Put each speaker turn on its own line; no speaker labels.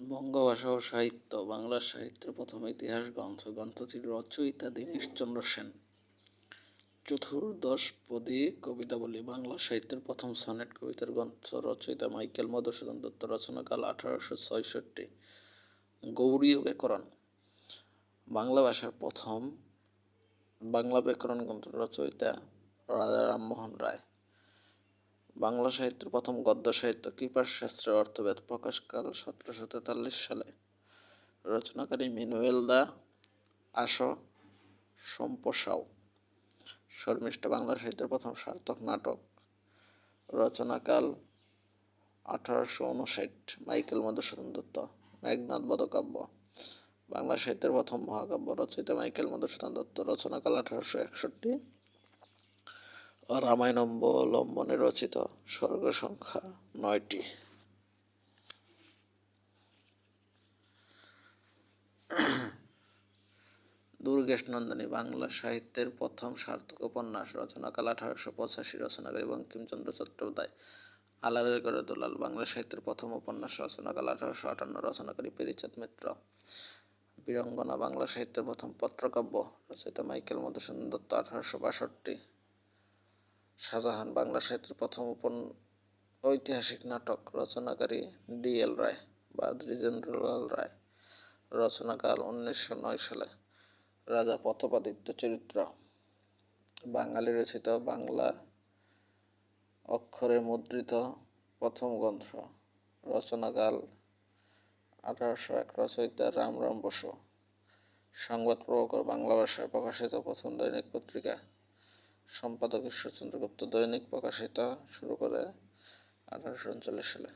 বঙ্গভাষা ও সাহিত্য, বাংলা সাহিত্যের প্রথম ইতিহাস গ্রন্থ, গ্রন্থটির রচয়িতা দীনেশচন্দ্র সেন। চতুর্দশপদী কবিতাবলী বাংলা সাহিত্যের প্রথম সনেট কবিতার গ্রন্থ, রচয়িতা মাইকেল মধুসূদন দত্ত, রচনাকাল আঠারোশো ছয়ষট্টি। গৌড়ীয় ব্যাকরণ। বাংলা ভাষার প্রথম বাংলা ব্যাকরণ গ্রন্থ রচয়িতা রাজা রামমোহন রায়। বাংলা সাহিত্যের প্রথম গদ্য সাহিত্য কৃপার শাস্ত্রের অর্থবেদ প্রকাশকাল সতেরোশো তেতাল্লিশ সালে। রচনাকারী মিনুয়েল দা, আশো সম্পসাও। শর্মিষ্ঠা বাংলা সাহিত্যের প্রথম সার্থক নাটক। রচনাকাল আঠারোশো উনষাট, মাইকেল মধুসূদন দত্ত মেঘনাথ বধকাব্য। বাংলা সাহিত্যের প্রথম মহাকাব্য রচয়িতা মাইকেল মধুসূদন দত্ত। রচনাকাল আঠারোশো একষট্টি রামায়ণ অবলম্বনে রচিত স্বর্গ সংখ্যা নয়টি। দুর্গেশ নন্দিনী বাংলা সাহিত্যের প্রথম সার্থক উপন্যাস, রচনাকাল আঠারোশো পঁচাশি, রচনাকারী বঙ্কিমচন্দ্র চট্টোপাধ্যায়। আলালের করে দোলাল বাংলা সাহিত্যের প্রথম উপন্যাস, রচনাকাল আঠারোশো আটান্ন, রচনাকারী পেরিচাঁদ মিত্র। বীরঙ্গনা বাংলা সাহিত্যের প্রথম পত্রকাব্য রচয়িতা মাইকেল মধুসূদন দত্ত, আঠারোশো বাষট্টি। শাহজাহান বাংলা সাহিত্যের প্রথম উপন ঐতিহাসিক নাটক রচনাকারী ডি এল রায় বা দ্বিজেন্দ্রলাল রায়। রচনাকাল উনিশশো নয় সালে। রাজা পথপাদিত্য চরিত্র। বাঙালি রচিত বাংলা অক্ষরে মুদ্রিত প্রথম গ্রন্থ। রচনাকাল আঠারোশো এক রচয়িতা রাম রাম বসু। সংবাদ প্রভাকর বাংলা ভাষায় প্রকাশিত প্রথম দৈনিক পত্রিকা। সম্পাদক ঈশ্বরচন্দ্র গুপ্ত দৈনিক প্রকাশিত শুরু করে আঠারোশো উনচল্লিশ সালে।